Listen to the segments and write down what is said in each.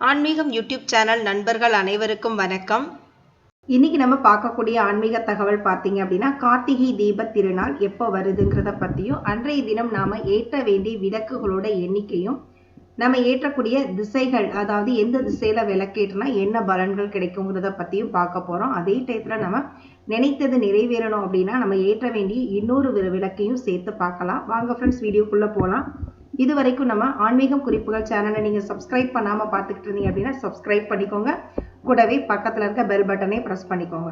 ஆன்மீகம் YouTube channel நண்பர்கள் அனைவருக்கும் வணக்கம். இன்னைக்கு நம்ம பார்க்கக்கூடிய ஆன்மீக தகவல் பார்த்தீங்க அப்படின்னா கார்த்திகை தீப திருநாள் எப்போ வருதுங்கிறத பற்றியும் அன்றைய தினம் நாம் ஏற்ற வேண்டிய விளக்குகளோட எண்ணிக்கையும் நம்ம ஏற்றக்கூடிய திசைகள் அதாவது எந்த திசையில விளக்கேற்றினா என்ன பலன்கள் கிடைக்குங்கிறத பற்றியும் பார்க்க போறோம். அதே டயத்தில் நம்ம நினைத்தது நிறைவேறணும் அப்படின்னா நம்ம ஏற்ற வேண்டிய இன்னொரு விளக்கையும் சேர்த்து பார்க்கலாம். வாங்க ஃப்ரெண்ட்ஸ் வீடியோக்குள்ள போகலாம் இது வரைக்கும் நம்ம ஆன்மீகம் குறிப்புகள் சேனலை நீங்க சப்ஸ்கிரைப் பண்ணாம பார்த்துக்கிட்டு இருந்தீங்க அப்படின்னா சப்ஸ்கிரைப் பண்ணிக்கோங்க. கூடவே பக்கத்துல இருக்க பெல் பட்டனை பிரஸ் பண்ணிக்கோங்க.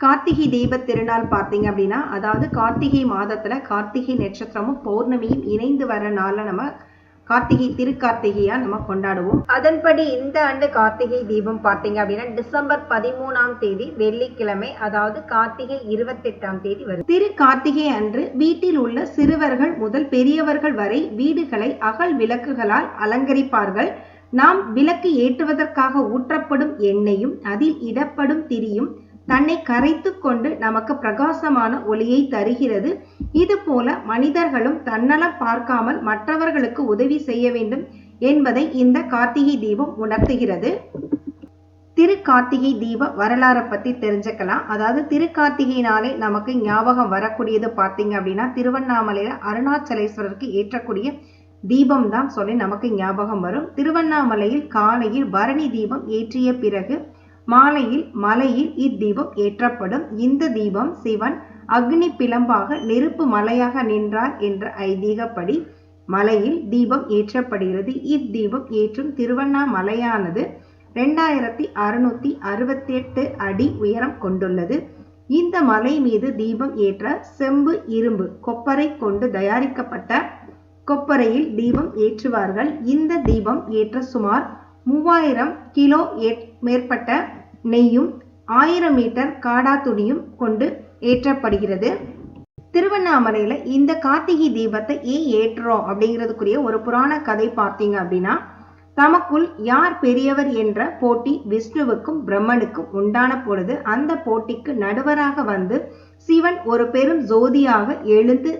கார்த்திகை தீப திருநாள் பார்த்தீங்க அப்படின்னா அதாவது கார்த்திகை மாதத்துல கார்த்திகை நட்சத்திரமும் பௌர்ணமியும் இணைந்து வர நாள்ல நம்ம கார்த்திகை திருக்கார்த்திகையா நம்ம கொண்டாடுவோம். அதன்படி இந்த ஆண்டு கார்த்திகை தீபம் பார்த்தீங்க அப்படின்னா டிசம்பர் பதிமூணாம் தேதி வெள்ளிக்கிழமை அதாவது கார்த்திகை இருபத்தெட்டாம் தேதி வரும் திரு கார்த்திகை அன்று வீட்டில் உள்ள சிறுவர்கள் முதல் பெரியவர்கள் வரை வீடுகளை அகல் விளக்குகளால் அலங்கரிப்பார்கள். நாம் விளக்கு ஏற்றுவதற்காக ஊற்றப்படும் எண்ணெயும் அதில் இடப்படும் திரியும் தன்னை கரைத்து கொண்டு நமக்கு பிரகாசமான ஒளியை தருகிறது. இது போல மனிதர்களும் தன்னலம் பார்க்காமல் மற்றவர்களுக்கு உதவி செய்ய வேண்டும் என்பதை இந்த கார்த்திகை தீபம் உணர்த்துகிறது. திரு கார்த்திகை தீப வரலாறை பத்தி தெரிஞ்சுக்கலாம். அதாவது திரு கார்த்திகைனாலே நமக்கு ஞாபகம் வரக்கூடியது பார்த்தீங்க அப்படின்னா திருவண்ணாமலையில அருணாச்சலேஸ்வரருக்கு ஏற்றக்கூடிய தீபம் தான் சொல்லி நமக்கு ஞாபகம் வரும். திருவண்ணாமலையில் காலையில் பரணி தீபம் ஏற்றிய பிறகு மாலையில் மலையில் இத்தீபம் ஏற்றப்படும். இந்த தீபம் சிவன் அக்னி பிளம்பாக நெருப்பு மலையாக நின்றார் என்ற ஐதீகப்படி மலையில் தீபம் ஏற்றப்படுகிறது. இத்தீபம் ஏற்றும் திருவண்ணாமலையானது ரெண்டாயிரத்தி அறுநூத்தி அறுபத்தி எட்டு அடி உயரம் கொண்டுள்ளது. இந்த மலை மீது தீபம் ஏற்ற செம்பு இரும்பு கொப்பரை கொண்டு தயாரிக்கப்பட்ட கொப்பரையில் தீபம் ஏற்றுவார்கள். இந்த தீபம் ஏற்ற சுமார் மூவாயிரம் கிலோ ஏற்- மேற்பட்ட நெய்யும் ஆயிரம் மீட்டர் காடா துணியும் கொண்டு ஏற்றப்படுகிறது. திருவண்ணாமலையில இந்த கார்த்திகை தீபத்தை ஏன் ஏற்றுறோம் அப்படிங்கிறதுக்குரிய ஒரு புராண கதை பார்த்தீங்க அப்படின்னா தமக்குள் யார் பெரியவர் என்ற போட்டி விஷ்ணுவுக்கும் பிரம்மனுக்கும் உண்டான பொழுது அந்த போட்டிக்கு நடுவராக வந்து சிவன் ஒரு பெரும் ஜோதியாக எழுந்து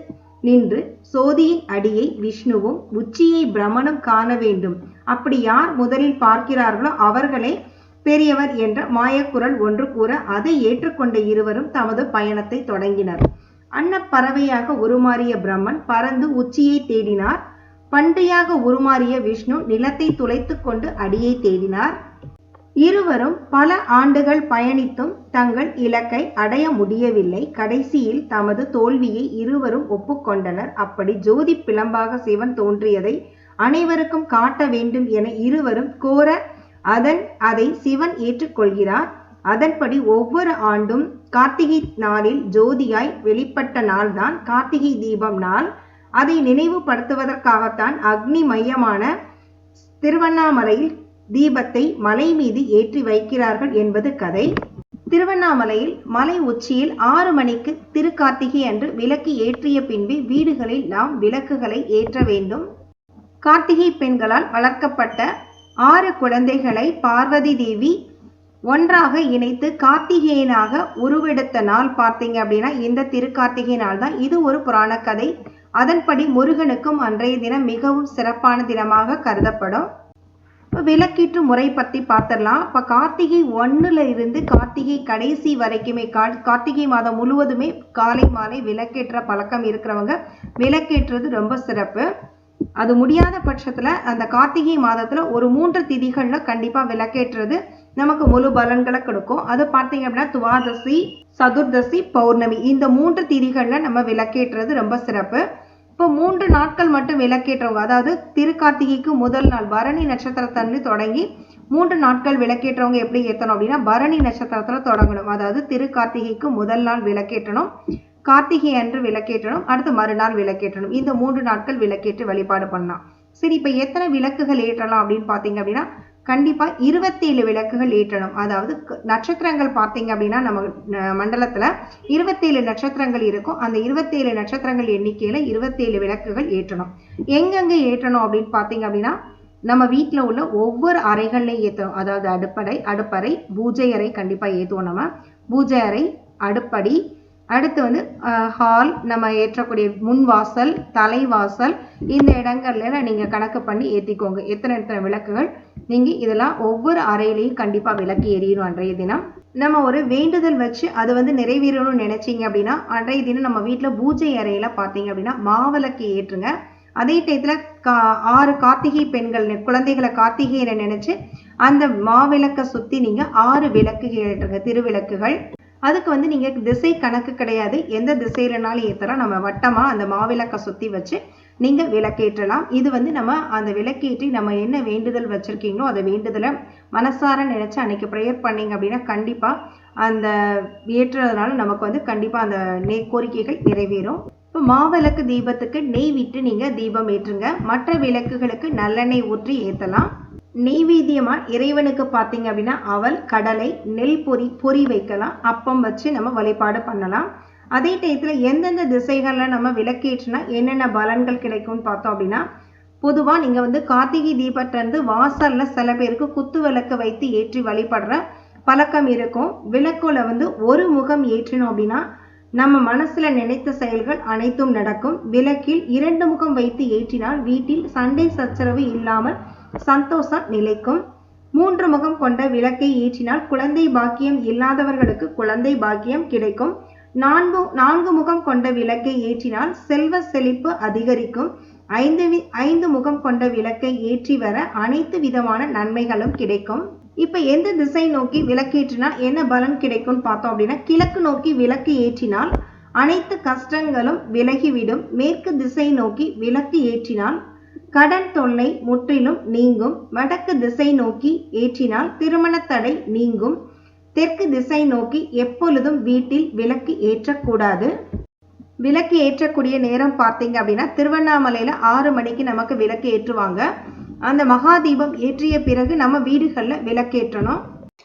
நின்று சோதியின் அடியை விஷ்ணுவும் உச்சியை பிரமனும் காண வேண்டும். அப்படி யார் முதலில் பார்க்கிறார்களோ அவர்களே பெரியவர் என்ற மாயக்குரல் ஒன்று கூற அதை ஏற்றுக்கொண்ட இருவரும் தமது பயணத்தை தொடங்கினர். அன்னப்பறவையாக உருமாறிய பிரம்மன் பறந்து உச்சியை தேடினார். பண்டையாக உருமாறிய விஷ்ணு நிலத்தை துளைத்துக் கொண்டு அடியை தேடினார். இருவரும் பல ஆண்டுகள் பயணித்தும் தங்கள் இலக்கை அடைய முடியவில்லை. கடைசியில் தமது தோல்வியை இருவரும் ஒப்புக்கொண்டனர். அப்படி ஜோதி பிளம்பாக சிவன் தோன்றியதை அனைவருக்கும் காட்ட வேண்டும் என இருவரும் கோர அதன் அதை சிவன் ஏற்றுக்கொள்கிறார். அதன்படி ஒவ்வொரு ஆண்டும் கார்த்திகை நாளில் ஜோதியாய் வெளிப்பட்ட நாள்தான் கார்த்திகை தீபம் நாள். அதை நினைவுபடுத்துவதற்காகத்தான் அக்னி மையமான திருவண்ணாமலையில் தீபத்தை மலை மீது ஏற்றி வைக்கிறார்கள் என்பது கதை. திருவண்ணாமலையில் மலை உச்சியில் ஆறு மணிக்கு திருக்கார்த்திகை அன்று விளக்கு ஏற்றிய பின்பே வீடுகளில் நாம் விளக்குகளை ஏற்ற வேண்டும். கார்த்திகை பெண்களால் வளர்க்கப்பட்ட ஆறு குழந்தைகளை பார்வதி தேவி ஒன்றாக இணைத்து கார்த்திகேயனாக உருவெடுத்த நாள் பார்த்தீங்க அப்படின்னா இந்த திருக்கார்த்திகை நாள் தான். இது ஒரு புராண கதை அதன்படி முருகனுக்கும் அன்றைய தினம் மிகவும் சிறப்பான தினமாக கருதப்படும். இப்போ விளக்கீட்டு முறை பற்றி பார்த்துடலாம். இப்போ கார்த்திகை ஒன்றுல இருந்து கார்த்திகை கடைசி வரைக்குமே கா- கார்த்திகை மாதம் முழுவதுமே காலை மாலை விளக்கேற்ற பழக்கம் இருக்கிறவங்க விளக்கேற்றுறது ரொம்ப சிறப்பு. அது முடியாத பட்சத்துல அந்த கார்த்திகை மாதத்துல ஒரு மூன்று திதிகளில் கண்டிப்பா விளக்கேற்றுறது நமக்கு முழு பலன்களை கொடுக்கும். அது பார்த்தீங்க அப்படின்னா துவாதசி சதுர்தசி பௌர்ணமி. இந்த மூன்று திதிகளில் நம்ம விளக்கேற்றுறது ரொம்ப சிறப்பு. இப்போ மூன்று நாட்கள் மட்டும் விளக்கேற்றவங்க அதாவது திருக்கார்த்திகைக்கு முதல் நாள் பரணி நட்சத்திரத்தன்று தொடங்கி மூன்று நாட்கள் விளக்கேற்றவங்க எப்படி ஏற்றணும் அப்படின்னா பரணி நட்சத்திரத்துல தொடங்கணும். அதாவது திருக்கார்த்திகைக்கு முதல் நாள் விளக்கேற்றணும். கார்த்திகை அன்று விளக்கேற்றணும் அடுத்து மறுநாள் விளக்கேற்றணும். இந்த மூன்று நாட்கள் விளக்கேற்று வழிபாடு பண்ணலாம். சரி இப்போ எத்தனை விளக்குகள் ஏற்றலாம் அப்படின்னு பார்த்தீங்க அப்படின்னா கண்டிப்பாக இருபத்தேழு விளக்குகள் ஏற்றணும். அதாவது நட்சத்திரங்கள் பார்த்தீங்க அப்படின்னா நம்ம மண்டலத்தில் இருபத்தேழு நட்சத்திரங்கள் இருக்கும். அந்த இருபத்தேழு நட்சத்திரங்கள் எண்ணிக்கையில் இருபத்தேழு விளக்குகள் ஏற்றணும். எங்கெங்கே ஏற்றணும் அப்படின்னு பார்த்தீங்க அப்படின்னா நம்ம வீட்டில் உள்ள ஒவ்வொரு அறைகள்லையும் ஏற்றணும் அதாவது அடுப்படை அடுப்பறை பூஜை அறை கண்டிப்பாக ஏற்றுவோம் நம்ம. பூஜை அறை அடுப்படி அடுத்து வந்து ஹால் நம்ம ஏற்றக்கூடிய முன் வாசல் தலைவாசல் இந்த இடங்கள்ல நீங்கள் கணக்கு பண்ணி ஏற்றிக்கோங்க எத்தனை எத்தனை விளக்குகள்? நீங்கள் இதெல்லாம் ஒவ்வொரு அறையிலையும் கண்டிப்பாக விளக்கு எரியணும் அன்றைய தினம். நம்ம ஒரு வேண்டுதல் வச்சு அது வந்து நிறைவேறணும்னு நினைச்சிங்க அப்படின்னா அன்றைய தினம் நம்ம வீட்டில் பூஜை அறையில் பார்த்தீங்க அப்படின்னா மாவிளக்கு ஏற்றுங்க. அதே டயத்தில் கா ஆறு கார்த்திகை பெண்கள் குழந்தைகளை கார்த்திகையை நினச்சி அந்த மாவிளக்கை சுற்றி நீங்கள் ஆறு விளக்குகள் ஏற்றுங்க. திருவிளக்குகள். அதுக்கு வந்து நீங்கள் திசை கணக்கு கிடையாது. எந்த திசையிலனாலும் ஏற்றலாம் நம்ம வட்டமாக அந்த மாவிளக்கை சுற்றி வச்சு நீங்கள் விளக்கேற்றலாம். இது வந்து நம்ம அந்த விளக்கேற்றி நம்ம என்ன வேண்டுதல் வச்சுருக்கீங்களோ அதை வேண்டுதலை மனசார நினச்சி அன்னைக்கு ப்ரேயர் பண்ணீங்க அப்படின்னா கண்டிப்பாக அந்த ஏற்றுறதுனால நமக்கு வந்து கண்டிப்பாக அந்த நே கோரிக்கைகள் நிறைவேறும். இப்போ மாவிளக்கு தீபத்துக்கு நெய் விட்டு நீங்கள் தீபம் ஏற்றுங்க. மற்ற விளக்குகளுக்கு நல்லெண்ணெய் ஊற்றி ஏற்றலாம் நெய்வேத்தியமா இறைவனுக்கு பார்த்தீங்க அப்படின்னா அவல் கடலை நெல் பொரி பொறி வைக்கலாம். அப்பம் வச்சு நம்ம வழிபாடு பண்ணலாம். அதே டயத்தில் எந்தெந்த திசைகளில் நம்ம விளக்கேற்றினா என்னென்ன பலன்கள் கிடைக்கும்னு பார்த்தோம் அப்படின்னா பொதுவாக நீங்கள் வந்து கார்த்திகை தீபத்திலேருந்து வாசலில் சில பேருக்கு குத்து விளக்கு வைத்து ஏற்றி வழிபடுற பழக்கம் இருக்கும். விளக்குல வந்து ஒரு முகம் ஏற்றினோம் அப்படின்னா நம்ம மனசுல நினைத்த செயல்கள் அனைத்தும் நடக்கும். விளக்கில் இரண்டு முகம் வைத்து ஏற்றினால் வீட்டில் சண்டை சச்சரவு இல்லாமல் சந்தோஷம் நிலைக்கும். மூன்று முகம் கொண்ட விளக்கை ஏற்றினால் குழந்தை பாக்கியம் இல்லாதவர்களுக்கு குழந்தை பாக்கியம் கிடைக்கும். நான்கு நான்கு முகம் கொண்ட விளக்கை ஏற்றினால் செல்வ செழிப்பு அதிகரிக்கும். ஐந்து ஐந்து முகம் கொண்ட விளக்கை ஏற்றி வர அனைத்து விதமான நன்மைகளும் கிடைக்கும். இப்ப எந்த திசை நோக்கி விளக்கேற்றினா என்ன பலன் கிடைக்கும்னு பார்த்தோம் அப்படின்னா கிழக்கு நோக்கி விளக்கு ஏற்றினால் அனைத்து கஷ்டங்களும் விலகிவிடும். மேற்கு திசை நோக்கி விளக்கு ஏற்றினால் கடன் தொல்லை முற்றிலும் நீங்கும். வடக்கு திசை நோக்கி ஏற்றினால் திருமண தடை நீங்கும். தெற்கு திசை நோக்கி எப்பொழுதும் வீட்டில் விளக்கு ஏற்றக்கூடாது. விளக்கு ஏற்றக்கூடிய நேரம் பார்த்தீங்க அப்படின்னா திருவண்ணாமலையில் ஆறு மணிக்கு நமக்கு விளக்கு ஏற்றுவாங்க. அந்த மகாதீபம் ஏற்றிய பிறகு நம்ம வீடுகளில் விளக்கேற்றணும்